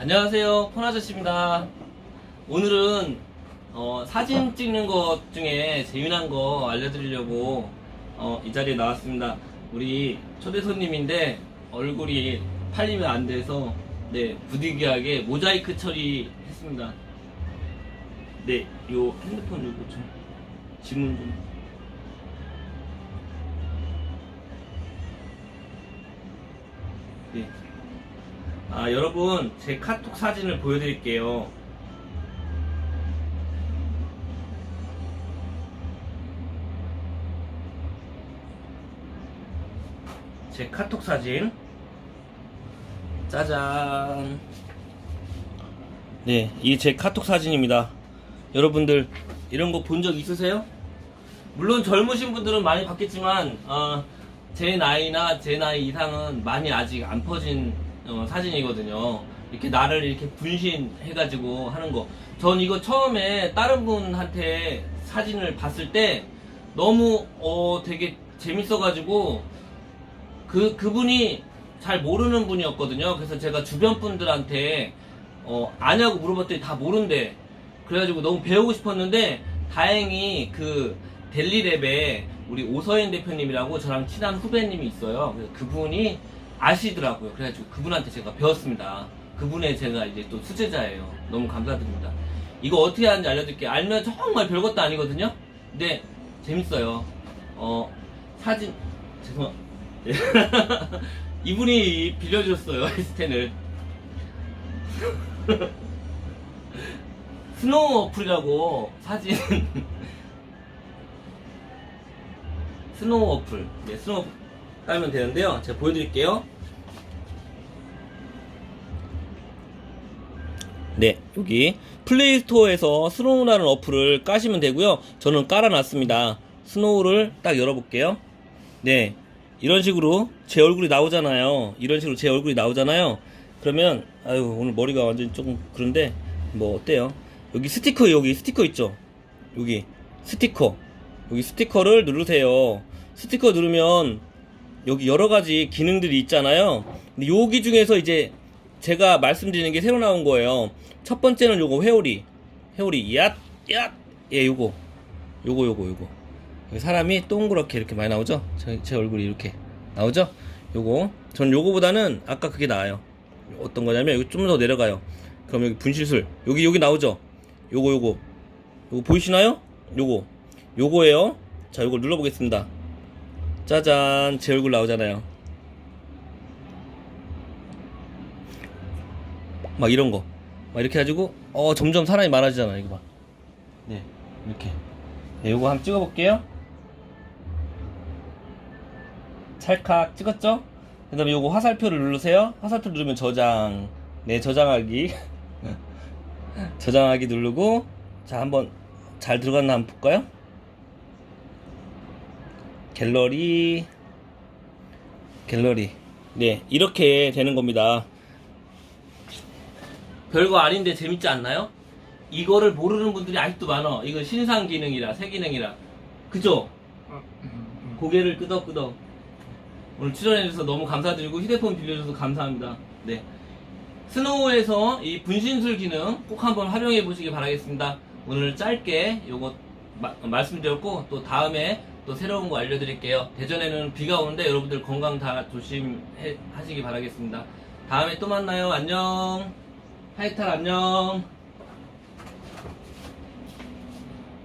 안녕하세요 폰아저씨입니다. 오늘은 어, 사진 찍는 것 중에 재미난 거 알려드리려고 어, 이 자리에 나왔습니다. 우리 초대 손님인데 얼굴이 팔리면 안 돼서 네 부득이하게 모자이크 처리했습니다. 네요 핸드폰 요거 좀 지문 좀. 네. 아, 여러분, 제 카톡 사진을 보여드릴게요. 제 카톡 사진. 짜잔. 네, 이게 제 카톡 사진입니다. 여러분들, 이런 거 본 적 있으세요? 물론 젊으신 분들은 많이 봤겠지만, 어, 제 나이나 제 나이 이상은 많이 아직 안 퍼진 어, 사진이거든요. 이렇게 나를 이렇게 분신해가지고 하는 거. 전 이거 처음에 다른 분한테 사진을 봤을 때 너무 어 되게 재밌어가지고 그 그분이 잘 모르는 분이었거든요. 그래서 제가 주변 분들한테 어 아냐고 물어봤더니 다 모른대. 그래가지고 너무 배우고 싶었는데 다행히 그 델리랩에 우리 오서현 대표님이라고 저랑 친한 후배님이 있어요. 그래서 그분이 아시더라고요. 그래가지고 그분한테 제가 배웠습니다. 그분의 제가 이제 또 수제자예요. 너무 감사드립니다. 이거 어떻게 하는지 알려드릴게요. 알면 정말 별것도 아니거든요. 근데 재밌어요. 어 사진 죄송. 이분이 빌려주셨어요 스텐을. 스노우 어플이라고 사진 스노우 어플 네 스노우 어플 깔면 되는데요. 제가 보여드릴게요. 네 여기 플레이스토어에서 스노우라는 어플을 까시면 되고요. 저는 깔아놨습니다. 스노우를 딱 열어볼게요. 네 이런 식으로 제 얼굴이 나오잖아요. 이런 식으로 제 얼굴이 나오잖아요. 그러면 아유 오늘 머리가 완전 조금 그런데 뭐 어때요? 여기 스티커 여기 스티커 있죠? 여기 스티커. 여기 스티커를 누르세요. 스티커 누르면 여기 여러 가지 기능들이 있잖아요. 근데 여기 중에서 이제 제가 말씀드리는 게 새로 나온 거예요. 첫 번째는 요거 회오리. 회오리. 얏! 얏! 예 요거. 요거 요거 요거. 사람이 동그랗게 이렇게 많이 나오죠? 제, 제 얼굴이 이렇게 나오죠? 요거. 전 요거보다는 아까 그게 나아요. 어떤 거냐면 여기 좀 더 내려가요. 그럼 여기 분실술. 여기 여기 나오죠? 요거 요거. 요거 보이시나요? 요거. 요거예요. 자 요걸 눌러 보겠습니다 짜잔 제 얼굴 나오잖아요. 막 이런 거. 막 이렇게 해가지고 어 점점 사람이 많아지잖아 이거 봐네 이렇게. 네 요거 한번 찍어볼게요. 찰칵 찍었죠? 그 다음에 요거 화살표를 누르세요. 화살표 누르면 저장. 네 저장하기. 저장하기 누르고 자 한번 잘 들어갔나 한번 볼까요? 갤러리 갤러리. 네 이렇게 되는 겁니다. 별거 아닌데 재밌지 않나요? 이거를 모르는 분들이 아직도 많아. 이거 신상 기능이라 새 기능이라. 그죠? 고개를 끄덕끄덕. 오늘 출연해주셔서 너무 감사드리고 휴대폰 빌려줘서 감사합니다. 네. 스노우에서 이 분신술 기능 꼭 한번 활용해 보시기 바라겠습니다. 오늘 짧게 요거 마- 말씀드렸고 또 다음에 또 새로운 거 알려드릴게요. 대전에는 비가 오는데 여러분들 건강 다 조심하시기 바라겠습니다. 다음에 또 만나요. 안녕. 하이탈 안녕.